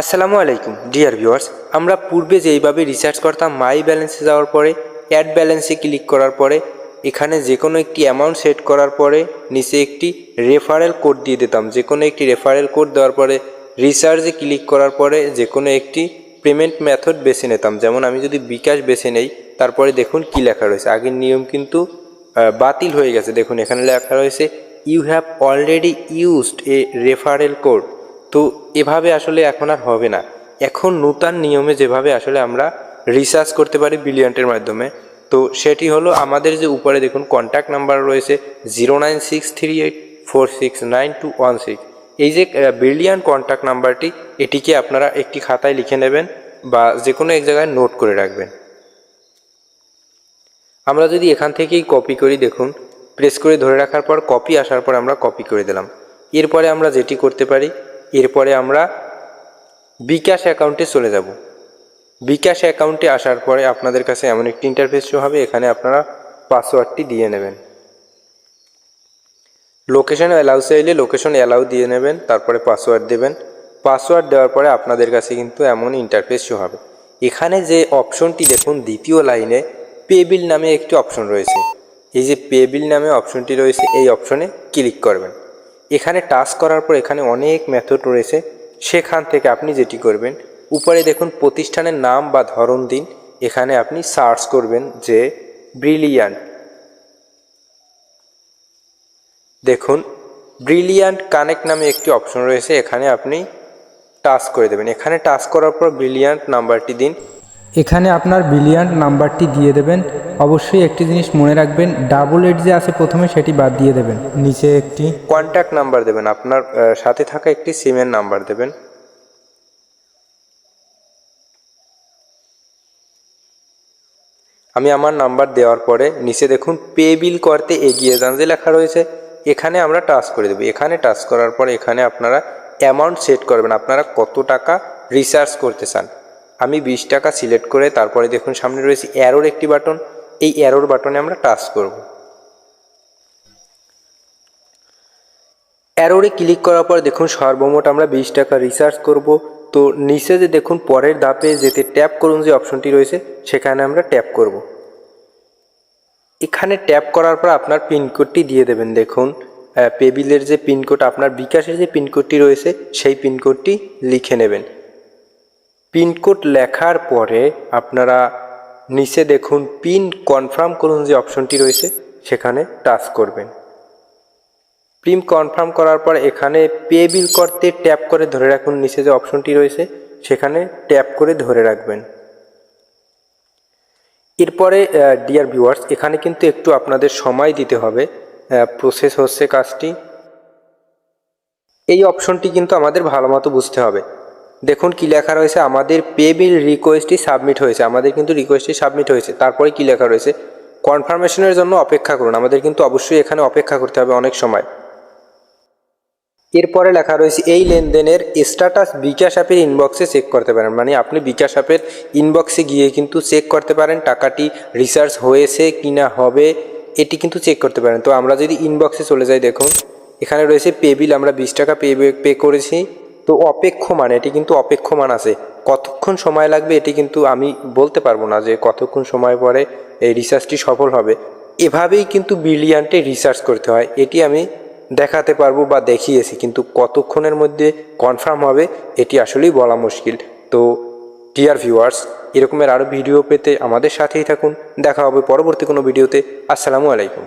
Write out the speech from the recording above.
আসসালামু আলাইকুম, dear viewers. আমরা পূর্বে যেইভাবে রিচার্জ করতাম মাই ব্যালেন্সে যাওয়ার পরে অ্যাড ব্যালেন্সে ক্লিক করার পরে, এখানে যে কোনো একটি অ্যামাউন্ট সেট করার পরে, নিচে একটি রেফারেল কোড দিয়ে দিতাম। যে কোনো একটি রেফারেল কোড দেওয়ার পরে রিচার্জে ক্লিক করার পরে যে কোনো একটি পেমেন্ট মেথড বেছে নিতাম। যেমন আমি যদি বিকাশ বেছে নেই, তারপরে দেখুন কি লেখা রয়েছে। আগের নিয়ম কিন্তু বাতিল হয়ে গেছে। দেখুন, এখানে লেখা রয়েছে you have already used a referral code তো এভাবে আসলে এখন আর হবে না। এখন নূতন নিয়মে যেভাবে আসলে আমরা রিসার্চ করতে পারি বিলিয়ন্টের মাধ্যমে, তো সেটি হলো আমাদের যে উপরে দেখুন কন্ট্যাক্ট নাম্বার রয়েছে zero nine six three eight four six nine two one six এই যে বিলিয়ন কন্ট্যাক্ট নাম্বারটি এটিকে আপনারা একটি খাতায় লিখে নেবেন বা যে কোনো এক জায়গায় নোট করে রাখবেন। আমরা যদি এখান থেকেই কপি করি দেখুন প্রেস করে ধরে রাখার পর কপি আসার পর আমরা কপি করে দিলাম। এরপরে আমরা যেটি করতে পারি এরপরে আমরা বিকাশ অ্যাকাউন্টে চলে যাব। বিকাশ অ্যাকাউন্টে আসার পরে আপনাদের কাছে এমন একটি ইন্টারফেস শো হবে, এখানে আপনারা পাসওয়ার্ডটি দিয়ে নেবেন। লোকেশন অ্যালাউ চাইলে লোকেশন অ্যালাউ দিয়ে নেবেন, তারপরে পাসওয়ার্ড দেবেন। পাসওয়ার্ড দেওয়ার পরে আপনাদের কাছে কিন্তু এমন ইন্টারফেস শো হবে। এখানে যে অপশনটি দেখুন, দ্বিতীয় লাইনে পেবিল নামে একটি অপশন রয়েছে। এই যে পেবিল নামে অপশনটি রয়েছে, এই অপশনে ক্লিক করবেন। এখানে টাচ করার পর এখানে অনেক মেথড রয়েছে। সেখান থেকে আপনি যেটি করবেন, উপরে দেখুন প্রতিষ্ঠানের নাম বা ধরন দিন। এখানে আপনি সার্চ করবেন যে ব্রিলিয়ান্ট দেখুন ব্রিলিয়ান্ট কানেক্ট নামে একটি অপশন রয়েছে। এখানে আপনি টাচ করে দেবেন। এখানে টাচ করার পর ব্রিলিয়ান্ট নাম্বারটি দিন। এখানে আপনার বিলিয়ন্ট নাম্বারটি দিয়ে দেবেন। অবশ্যই একটি জিনিস মনে রাখবেন ডাবল এইট যে আছে প্রথমে সেটি বাদ দিয়ে দেবেন। নিচে একটি কন্ট্যাক্ট নাম্বার দেবেন, আপনার সাথে থাকা একটি সিমের নাম্বার দেবেন। আমি আমার নাম্বার দেওয়ার পরে নিচে দেখুন পে বিল করতে এগিয়ে যান যে লেখা রয়েছে। এখানে আমরা টাচ করে দেবো। এখানে টাচ করার পর এখানে আপনারা অ্যামাউন্ট সেট করবেন, আপনারা কত টাকা রিচার্জ করতে চান। আমি বিশ টাকা সিলেক্ট করে তারপরে দেখুন সামনে রয়েছে অ্যারোর একটি বাটন এই অ্যারোর বাটনে আমরা টাচ করব। অ্যারোরে ক্লিক করার পর দেখুন সর্বমোট আমরা বিশ টাকা রিচার্জ করব। তো নিচে যে দেখুন পরের ধাপে যেতে ট্যাপ করুন যে অপশনটি রয়েছে, সেখানে আমরা ট্যাপ করব। এখানে ট্যাপ করার পর আপনার পিনকোডটি দিয়ে দেবেন। দেখুন পেবিলের যে পিনকোড আপনার বিকাশের যে পিনকোডটি রয়েছে, সেই পিনকোডটি লিখে নেবেন। পিনকোড লেখার পরে আপনারা নিচে দেখুন পিন কনফার্ম করুন যে অপশনটি রয়েছে, সেখানে টাচ করবেন। প্রিম কনফার্ম করার পর এখানে পে বিল করতে ট্যাপ করে ধরে রাখুন নিচে যে অপশনটি রয়েছে, সেখানে ট্যাপ করে ধরে রাখবেন। এরপরে ডিয়ার ভিউয়ার্স এখানে কিন্তু একটু আপনাদের সময় দিতে হবে। প্রসেস হচ্ছে কাজটি। এই অপশনটি কিন্তু আমাদের ভালো মতো বুঝতে হবে। দেখুন কি লেখা রয়েছে, আমাদের পে বিল রিকোয়েস্টটি সাবমিট হয়েছে, আমাদের কিন্তু রিকোয়েস্টটি সাবমিট হয়েছে, তারপরে কি লেখা রয়েছে? কনফার্মেশনের জন্য অপেক্ষা করুন, আমাদের কিন্তু অবশ্যই এখানে অপেক্ষা করতে হবে অনেক সময়। এরপরে লেখা রয়েছে, এই লেনদেনের স্ট্যাটাস বিকাশ অ্যাপের ইনবক্সে চেক করতে পারেন মানে আপনি বিকাশ অ্যাপের ইনবক্সে গিয়ে কিন্তু চেক করতে পারেন, টাকাটি রিচার্জ হয়েছে কি না হবে, এটি কিন্তু চেক করতে পারেন। তো আমরা যদি ইনবক্সে চলে যাই, দেখুন, এখানে রয়েছে পে বিল আমরা বিশ টাকা পে পে করেছি। তো অপেক্ষমান, এটি কিন্তু অপেক্ষমান আছে। কতক্ষণ সময় লাগবে এটি কিন্তু আমি বলতে পারব না যে কতক্ষণ সময় পরে এই রিসার্চটি সফল হবে। এভাবেই কিন্তু বিলিয়ান্টে রিসার্চ করতে হয়। এটি আমি দেখাতে পারব বা দেখিয়েছি, কিন্তু কতক্ষণের মধ্যে কনফার্ম হবে, এটি আসলেই বলা মুশকিল। তো ডিয়ার ভিউয়ার্স এরকমের আরও ভিডিও পেতে আমাদের সাথেই থাকুন। দেখা হবে পরবর্তী কোনো ভিডিওতে আসসালামু আলাইকুম।